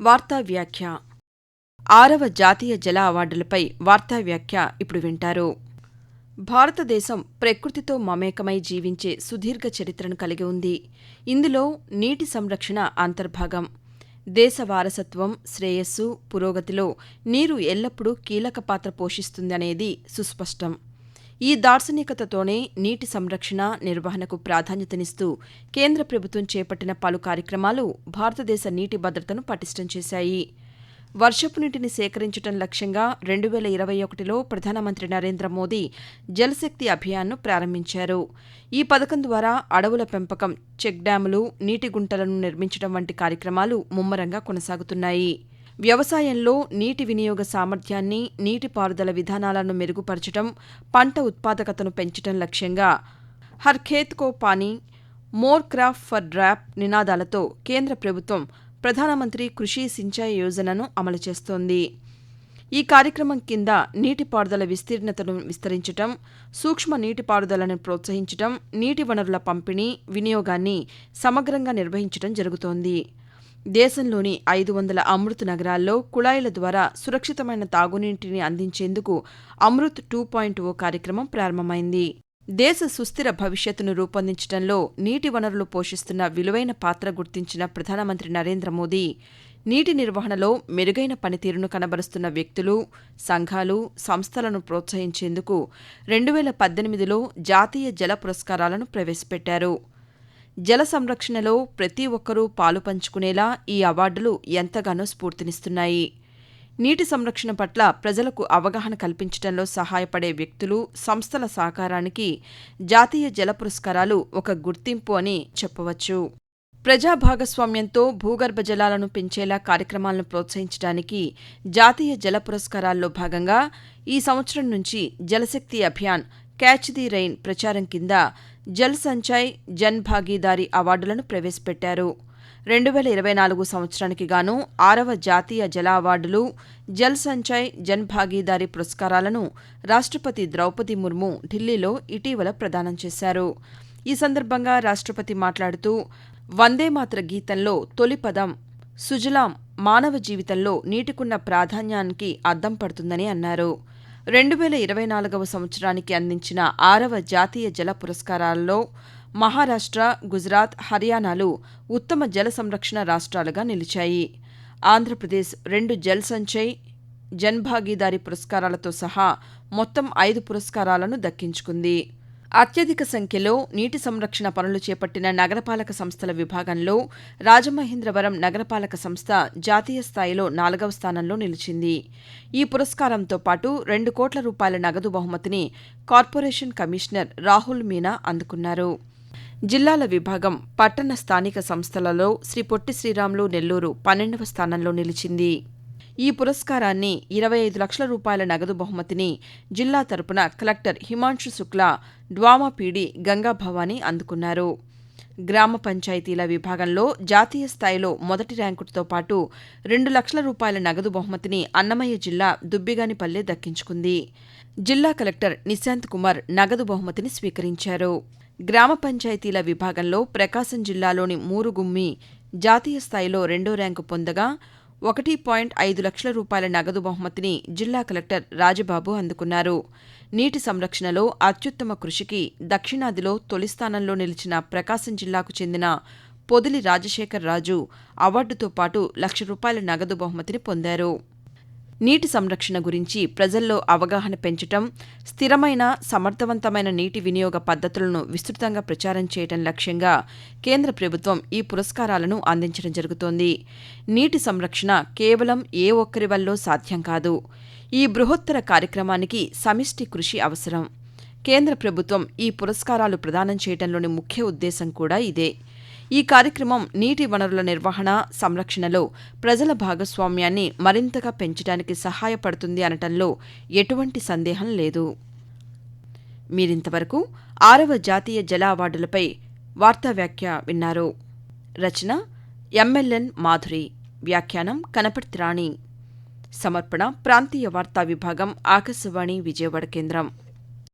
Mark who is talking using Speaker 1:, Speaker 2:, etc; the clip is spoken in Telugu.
Speaker 1: వార్తా వ్యాఖ్య. ఆరవ జాతీయ జల అవార్డులపై వార్తా వ్యాఖ్య ఇప్పుడు వింటారు. భారతదేశం ప్రకృతితో మమేకమై జీవించే సుదీర్ఘ చరిత్రను కలిగి ఉంది. ఇందులో నీటి సంరక్షణ అంతర్భాగం. దేశ వారసత్వం శ్రేయస్సు పురోగతిలో నీరు ఎల్లప్పుడూ కీలక పాత్ర పోషిస్తుందనేది సుస్పష్టం. ఈ దార్శనికతతోనే నీటి సంరక్షణ నిర్వహణకు ప్రాధాన్యతనిస్తూ కేంద్ర ప్రభుత్వం చేపట్టిన పలు కార్యక్రమాలు భారతదేశ నీటి భద్రతను పటిష్టం చేశాయి. వర్షపు నీటిని సేకరించడం లక్ష్యంగా రెండు వేల ఇరవై ఒకటిలో ప్రధానమంత్రి నరేంద్ర మోదీ జలశక్తి అభియాన్ను ప్రారంభించారు. ఈ పథకం ద్వారా అడవుల పెంపకం చెక్ డ్యాములు నీటి గుంటలను నిర్మించడం వంటి కార్యక్రమాలు ముమ్మరంగా కొనసాగుతున్నాయి. వ్యవసాయంలో నీటి వినియోగ సామర్థ్యాన్ని నీటిపారుదల విధానాలను మెరుగుపరచడం పంట ఉత్పాదకతను పెంచడం లక్ష్యంగా Har Khet Ko Pani more crop per drop నినాదాలతో కేంద్ర ప్రభుత్వం ప్రధానమంత్రి కృషి సించాయి యోజనను అమలు చేస్తోంది. ఈ కార్యక్రమం కింద నీటిపారుదల విస్తీర్ణతను విస్తరించడం సూక్ష్మ నీటిపారుదలను ప్రోత్సహించడం నీటి వనరుల పంపిణీ వినియోగాన్ని సమగ్రంగా నిర్వహించడం జరుగుతోంది. దేశంలోని ఐదు వందల అమృత్ నగరాల్లో కుళాయిల ద్వారా సురక్షితమైన తాగునీటిని అందించేందుకు అమృత్ టూ పాయింట్ ఓ కార్యక్రమం ప్రారంభమైంది. దేశ సుస్థిర భవిష్యత్తును రూపొందించడంలో నీటి వనరులు పోషిస్తున్న విలువైన పాత్ర గుర్తించిన ప్రధానమంత్రి నరేంద్ర మోదీ నీటి నిర్వహణలో మెరుగైన పనితీరును కనబరుస్తున్న వ్యక్తులు సంఘాలు సంస్థలను ప్రోత్సహించేందుకు రెండు వేల పద్దెనిమిదిలో జాతీయ జల పురస్కారాలను ప్రవేశపెట్టారు. జల సంరక్షణలో ప్రతి ఒక్కరూ పాలు పంచుకునేలా ఈ అవార్డులు ఎంతగానో స్ఫూర్తినిస్తున్నాయి. నీటి సంరక్షణ పట్ల ప్రజలకు అవగాహన కల్పించడంలో సహాయపడే వ్యక్తులు సంస్థల సహకారానికి జాతీయ జల పురస్కారాలు ఒక గుర్తింపు అని చెప్పవచ్చు. ప్రజా భాగస్వామ్యంతో భూగర్భ జలాలను పెంచేలా కార్యక్రమాలను ప్రోత్సహించడానికి జాతీయ జల పురస్కారాల్లో భాగంగా ఈ సంవత్సరం నుంచి Jalshakti Abhiyan catch the rain ప్రచారం కింద జల్ సంచయ్ జన్ భాగీదారీ అవార్డులను ప్రవేశపెట్టారు. రెండు వేల ఇరవై నాలుగు సంవత్సరానికి గాను ఆరవ జాతీయ జల అవార్డులు జల్ సంచయ్ జన్ భాగీదారీ పురస్కారాలను రాష్ట్రపతి ద్రౌపది ముర్ము ఢిల్లీలో ఇటీవల ప్రదానం చేశారు. ఈ సందర్భంగా రాష్ట్రపతి మాట్లాడుతూ వందేమాతర గీతంలో తొలి పదం సుజలాం మానవ జీవితంలో నీటికున్న ప్రాధాన్యానికి అద్దం పడుతుందని అన్నారు. రెండు వేల ఇరవై నాలుగవ సంవత్సరానికి అందించిన ఆరవ జాతీయ జల పురస్కారాల్లో మహారాష్ట్ర గుజరాత్ హర్యానాలు ఉత్తమ జల సంరక్షణ రాష్ట్రాలుగా నిలిచాయి. ఆంధ్రప్రదేశ్ రెండు జల్ సంచయ్ జన్భాగీదారి పురస్కారాలతో సహా మొత్తం ఐదు పురస్కారాలను దక్కించుకుంది. అత్యధిక సంఖ్యలో నీటి సంరక్షణ పనులు చేపట్టిన నగరపాలక సంస్థల విభాగంలో రాజమహేంద్రవరం నగరపాలక సంస్థ జాతీయ స్థాయిలో నాలుగవ స్థానంలో నిలిచింది. ఈ పురస్కారంతో పాటు రెండు కోట్ల రూపాయల నగదు బహుమతిని కార్పొరేషన్ కమిషనర్ రాహుల్ మీనా అందుకున్నారు. జిల్లాల విభాగం పట్టణ స్థానిక సంస్థలలో శ్రీ పొట్టి శ్రీరాములు నెల్లూరు పన్నెండవ స్థానంలో నిలిచింది. ఈ పురస్కారాన్ని ఇరవై ఐదు లక్షల రూపాయల నగదు బహుమతిని జిల్లా తరపున collector Himanshu Shukla DWMA PD Ganga అందుకున్నారు. గ్రామ పంచాయతీల విభాగంలో జాతీయ స్థాయిలో మొదటి ర్యాంకుతో పాటు రెండు లక్షల రూపాయల నగదు బహుమతిని అన్నమయ్య జిల్లా దుబ్బిగానిపల్లె దక్కించుకుంది. జిల్లా కలెక్టర్ నిశాంత్ కుమార్ నగదు బహుమతిని స్వీకరించారు. గ్రామ పంచాయతీల విభాగంలో ప్రకాశం జిల్లాలోని మూరుగుమ్మి జాతీయ స్థాయిలో రెండో ర్యాంకు పొందగా ఒకటి పాయింట్ ఐదు లక్షల రూపాయల నగదు బహుమతిని జిల్లా కలెక్టర్ రాజబాబు అందుకున్నారు. నీటి సంరక్షణలో అత్యుత్తమ కృషికి దక్షిణాదిలో తొలి స్థానంలో నిలిచిన ప్రకాశం జిల్లాకు చెందిన పొదిలి రాజశేఖర్ రాజు అవార్డుతో పాటు లక్ష రూపాయల నగదు బహుమతిని పొందారు. నీటి సంరక్షణ గురించి ప్రజల్లో అవగాహన పెంచటం స్థిరమైన సమర్థవంతమైన నీటి వినియోగ పద్ధతులను విస్తృతంగా ప్రచారం చేయడం లక్ష్యంగా కేంద్ర ప్రభుత్వం ఈ పురస్కారాలను అందించడం జరుగుతోంది. నీటి సంరక్షణ కేవలం ఏ ఒక్కరి వల్లో సాధ్యం కాదు. ఈ బృహత్తర కార్యక్రమానికి సమిష్టి కృషి అవసరం. కేంద్ర ప్రభుత్వం ఈ పురస్కారాలు ప్రదానం చేయడంలోని ముఖ్య ఉద్దేశం కూడా ఇదే. ఈ కార్యక్రమం నీటి వనరుల నిర్వహణ సంరక్షణలో ప్రజల భాగస్వామ్యాన్ని మరింతగా పెంచడానికి సహాయపడుతుంది అనటంలో ఎటువంటి సందేహం లేదు. మీరింతవరకు ఆరవ జాతీయ జల అవార్డులపై వార్తా వ్యాఖ్య విన్నారు. రచన ఎంఎల్ఎన్ మాధురి. వ్యాఖ్యానం కనపర్తి రాణి. సమర్పణ ప్రాంతీయ వార్తా విభాగం ఆకాశవాణి విజయవాడ కేంద్రం.